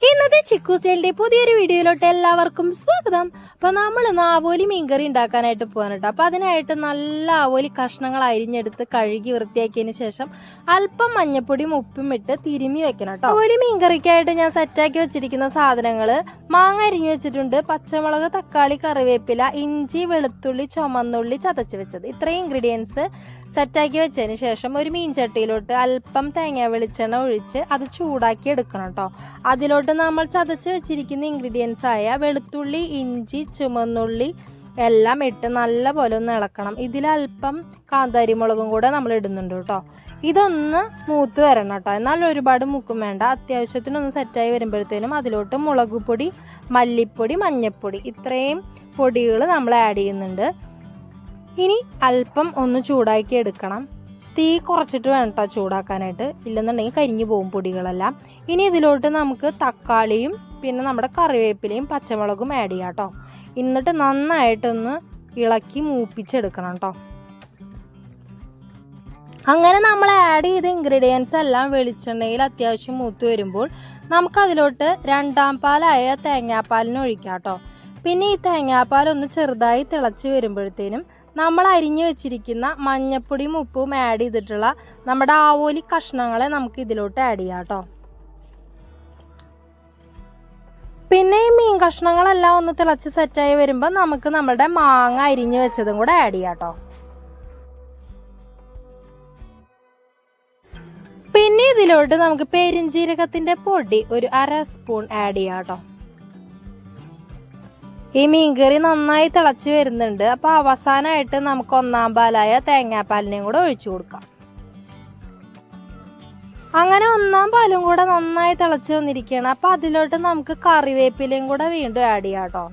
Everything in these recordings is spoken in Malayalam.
ഇന്നത്തെ ചിക്കു സ്റ്റൈലിന്റെ പുതിയൊരു വീഡിയോയിലോട്ട് എല്ലാവർക്കും സ്വാഗതം. അപ്പൊ നമ്മൾ ഇന്ന് ആവോലി മീൻകറി ഉണ്ടാക്കാനായിട്ട് പോകാൻ കേട്ടോ. അപ്പൊ അതിനായിട്ട് നല്ല ആവോലി കഷ്ണങ്ങൾ അരിഞ്ഞെടുത്ത് കഴുകി വൃത്തിയാക്കിയതിന് ശേഷം അല്പം മഞ്ഞപ്പൊടിയും ഉപ്പും ഇട്ട് തിരുമ്മി വെക്കണം കേട്ടോ. ആവോലി മീൻകറിക്കായിട്ട് ഞാൻ സെറ്റാക്കി വെച്ചിരിക്കുന്ന സാധനങ്ങൾ മാങ്ങ അരിഞ്ഞു വെച്ചിട്ടുണ്ട്. പച്ചമുളക് തക്കാളി കറിവേപ്പില ഇഞ്ചി വെളുത്തുള്ളി ചുമന്നുള്ളി ചതച്ച് വെച്ചത്. ഇത്രയും ഇൻഗ്രീഡിയൻസ് സെറ്റാക്കി വെച്ചതിന് ശേഷം ഒരു മീൻ ചട്ടിയിലോട്ട് അല്പം തേങ്ങ വെളിച്ചെണ്ണ ഒഴിച്ച് അത് ചൂടാക്കി എടുക്കണം കേട്ടോ. അതിലോട്ട് നമ്മൾ ചതച്ച് വെച്ചിരിക്കുന്ന ഇൻഗ്രീഡിയൻസ് ആയ വെളുത്തുള്ളി ഇഞ്ചി ചുമന്നുള്ളി എല്ലാം ഇട്ട് നല്ല പോലെ ഒന്ന് ഇളക്കണം. ഇതിലല്പം കാന്താരിമുളകും കൂടെ നമ്മൾ ഇടുന്നുണ്ട് കേട്ടോ. ഇതൊന്ന് മൂത്ത് വരണം കേട്ടോ. എന്നാൽ ഒരുപാട് മൂക്കും വേണ്ട. അത്യാവശ്യത്തിനൊന്ന് സെറ്റായി വരുമ്പോഴത്തേനും അതിലോട്ട് മുളക് പൊടി മല്ലിപ്പൊടി മഞ്ഞൾപ്പൊടി ഇത്രയും പൊടികൾ നമ്മൾ ആഡ് ചെയ്യുന്നുണ്ട്. ഇനി അല്പം ഒന്ന് ചൂടാക്കി എടുക്കണം. തീ കുറച്ചിട്ട് വേണ്ട ചൂടാക്കാനായിട്ട്. ഇല്ലെന്നുണ്ടെങ്കിൽ കരിഞ്ഞു പോകും പൊടികളെല്ലാം. ഇനി ഇതിലോട്ട് നമുക്ക് തക്കാളിയും പിന്നെ നമ്മുടെ കറിവേപ്പിലയും പച്ചമുളകും ആഡ് ചെയ്യാം കേട്ടോ എന്നിട്ട് നന്നായിട്ടൊന്ന് ഇളക്കി മൂപ്പിച്ചെടുക്കണം കേട്ടോ അങ്ങനെ നമ്മൾ ആഡ് ചെയ്ത ഇൻഗ്രീഡിയൻസ് എല്ലാം വെളിച്ചെണ്ണയിൽ അത്യാവശ്യം മൂത്ത് വരുമ്പോൾ നമുക്കതിലോട്ട് രണ്ടാം പാലായ തേങ്ങാപ്പാലിന് ഒഴിക്കാം കേട്ടോ പിന്നെ ഈ തേങ്ങാപ്പാൽ ഒന്ന് ചെറുതായി തിളച്ച് വരുമ്പോഴത്തേനും നമ്മൾ അരിഞ്ഞു വെച്ചിരിക്കുന്ന മഞ്ഞപ്പൊടിയും ഉപ്പും ആഡ് ചെയ്തിട്ടുള്ള നമ്മുടെ ആവോലി കഷ്ണങ്ങളെ നമുക്ക് ഇതിലോട്ട് ആഡ് ചെയ്യാം കേട്ടോ. പിന്നെ ഈ മീൻ കഷ്ണങ്ങളെല്ലാം ഒന്ന് തിളച്ച് സെറ്റായി വരുമ്പോൾ നമുക്ക് നമ്മുടെ മാങ്ങ അരിഞ്ഞു വെച്ചതും കൂടെ ആഡ് ചെയ്യാം കേട്ടോ. പിന്നെ ഇതിലോട്ട് നമുക്ക് പെരിഞ്ജീരകത്തിന്റെ പൊടി ഒരു അര സ്പൂൺ ആഡ് ചെയ്യാം കേട്ടോ. ഈ മീൻകറി നന്നായി തിളച്ച് വരുന്നുണ്ട്. അപ്പൊ അവസാനമായിട്ട് നമുക്ക് ഒന്നാം പാലായ തേങ്ങാപ്പാലിനെയും കൂടെ ഒഴിച്ചു കൊടുക്കാം. അങ്ങനെ ഒന്നാം പാലും കൂടെ നന്നായി തിളച്ച് വന്നിരിക്കുകയാണ്. അപ്പൊ അതിലോട്ട് നമുക്ക് കറിവേപ്പിലയും കൂടെ വീണ്ടും ആഡ് ചെയ്യാം കേട്ടോ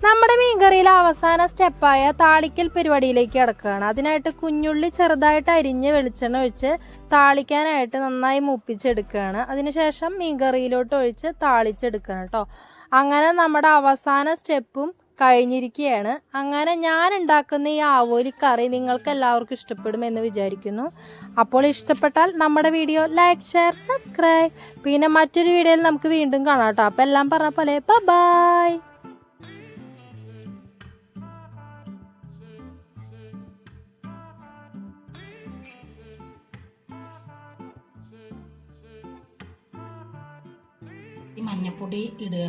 നമ്മുടെ മീൻകറിയിലെ അവസാന സ്റ്റെപ്പായ താളിക്കൽ പരിപാടിയിലേക്ക് കിടക്കുകയാണ്. അതിനായിട്ട് കുഞ്ഞുള്ളി ചെറുതായിട്ട് അരിഞ്ഞ് വെളിച്ചെണ്ണ ഒഴിച്ച് താളിക്കാനായിട്ട് നന്നായി മുപ്പിച്ചെടുക്കുകയാണ്. അതിനുശേഷം മീൻകറിയിലോട്ട് ഒഴിച്ച് താളിച്ചെടുക്കണം കേട്ടോ അങ്ങനെ നമ്മുടെ അവസാന സ്റ്റെപ്പും കഴിഞ്ഞിരിക്കുകയാണ് അങ്ങനെ ഞാൻ ഉണ്ടാക്കുന്ന ഈ ആവോലി കറി നിങ്ങൾക്ക് എല്ലാവർക്കും ഇഷ്ടപ്പെടുമെന്ന് വിചാരിക്കുന്നു. അപ്പോൾ ഇഷ്ടപ്പെട്ടാൽ നമ്മുടെ വീഡിയോ ലൈക്ക് ഷെയർ സബ്സ്ക്രൈബ്. പിന്നെ മറ്റൊരു വീഡിയോയിൽ നമുക്ക് വീണ്ടും കാണാം കേട്ടോ. അപ്പോൾ എല്ലാം പറഞ്ഞ പോലെ ബൈ മഞ്ഞപ്പൊടി ഇടുക.